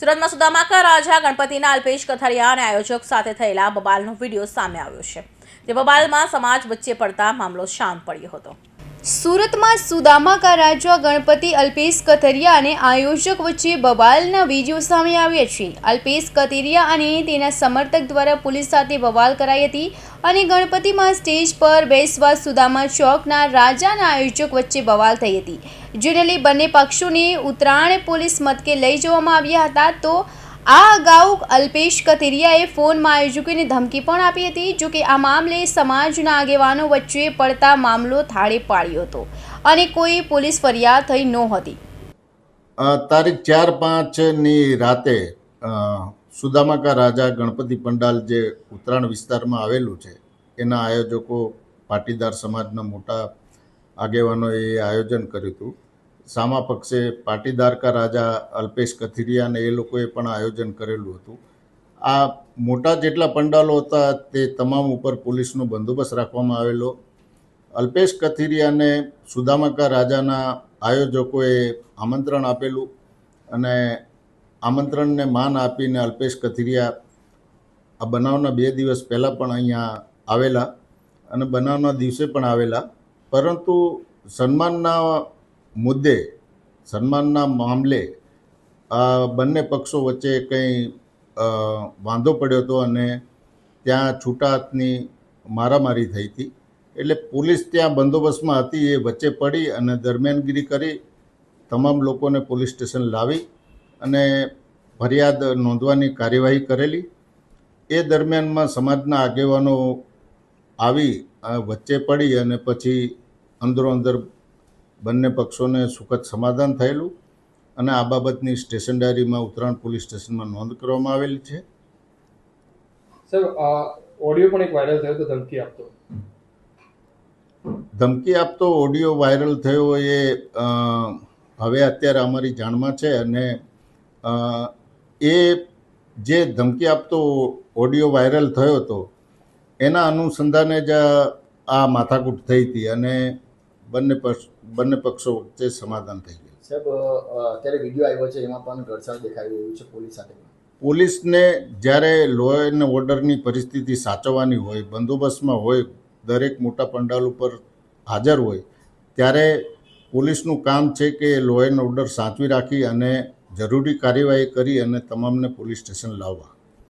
સુરતમાં સુદામાકા રાજા ગણપતિના અલ્પેશ કથારિયા અને આયોજક સાથે થયેલા બબાલનો વીડિયો સામે આવ્યો છે, જે બબાલમાં સમાજ વચ્ચે પડતા મામલો શાંત પડ્યો હતો. સુરતમાં સુદામાકા રાજા ગણપતિ અલ્પેશ કથરિયા અને આયોજક વચ્ચે બવાલના વીડિયો સામે આવ્યા છે. અલ્પેશ કથિરિયા અને તેના સમર્થક દ્વારા પોલીસ સાથે બવાલ કરાઈ હતી અને ગણપતિમાં સ્ટેજ પર બેસવા સુદામા ચોકના રાજાના આયોજક વચ્ચે બવાલ થઈ હતી. જેને લઈ બંને પક્ષોને ઉત્તરાયણ પોલીસ મથકે લઈ જવામાં આવ્યા હતા તો આ અગાઉ અલ્પેશ કથિરિયાએ ફોનમાં આયોજકોને ધમકી પણ આપી હતી, જો કે આ મામલે સમાજના આગેવાનો વચ્ચે પડતા મામલો થાળે પાડ્યો હતો અને કોઈ પોલીસ ફરિયાદ થઈ નહોતી. તારીખ ચાર પાંચની રાતે સુદામાકા રાજા ગણપતિ પંડાલ જે ઉત્તરાયણ વિસ્તારમાં આવેલું છે, એના આયોજકો પાટીદાર સમાજના મોટા આગેવાનોએ આયોજન કર્યું હતું. સામા પક્ષે પાટીદારકા રાજા અલ્પેશ કથિરિયા અને એ લોકોએ પણ આયોજન કરેલું હતું. આ મોટા જેટલા પંડાલો હતા તે તમામ ઉપર પોલીસનો બંદોબસ્ત રાખવામાં આવેલો. અલ્પેશ કથિરિયાને સુદામાકા રાજાના આયોજકોએ આમંત્રણ આપેલું અને આમંત્રણને માન આપીને અલ્પેશ કથિરિયા આ બનાવના બે દિવસ પહેલાં પણ અહીંયા આવેલા અને બનાવના દિવસે પણ આવેલા. પરંતુ સન્માનના મુદ્દે, સન્માનના મામલે આ બંને પક્ષો વચ્ચે કંઈ વાંધો પડ્યો હતો અને ત્યાં છૂટા હાથની મારામારી થઈ હતી. એટલે પોલીસ ત્યાં બંદોબસ્તમાં હતી, એ વચ્ચે પડી અને દરમિયાનગીરી કરી, તમામ લોકોને પોલીસ સ્ટેશન લાવી અને ફરિયાદ નોંધવાની કાર્યવાહી કરેલી. એ દરમિયાનમાં સમાજના આગેવાનો આવી અ, વચ્ચે પડી અને પછી અંદરો અંદર બંને પક્ષોને સુખદ સમાધાન થયેલું અને આ બાબતની સ્ટેશન ડાયરીમાં ઉત્તરાયણ પોલીસ સ્ટેશનમાં નોંધ કરવામાં આવેલી છે. સર ઓડિયો પણ એક વાયરલ થયો તો ધમકી આપતો. ધમકી આપતો ઓડિયો વાયરલ થયો એ હવે અત્યારે અમારી જાણમાં છે અને એ જે ધમકી આપતો ઓડિયો વાયરલ થયો હતો એના અનુસંધાને જ આ માથાકૂટ થઈ હતી અને બંને પક્ષ બંને પક્ષો વચ્ચે સમાધાન થઈ ગયું. સાહેબ અત્યારે વીડિયો આવ્યો છે એમાં પણ ઘર્ષણ દેખાઈ રહ્યું છે પોલીસ સાથે. પોલીસને જ્યારે લો એન્ડ ઓર્ડરની પરિસ્થિતિ સાચવવાની હોય બંદોબસ્તમાં હોય દરેક મોટા પંડાલ ઉપર હાજર હોય ત્યારે પોલીસનું કામ છે કે લો એન્ડ ઓર્ડર સાચવી રાખી અને જરૂરી કાર્યવાહી કરી અને તમામને પોલીસ સ્ટેશન લાવવા.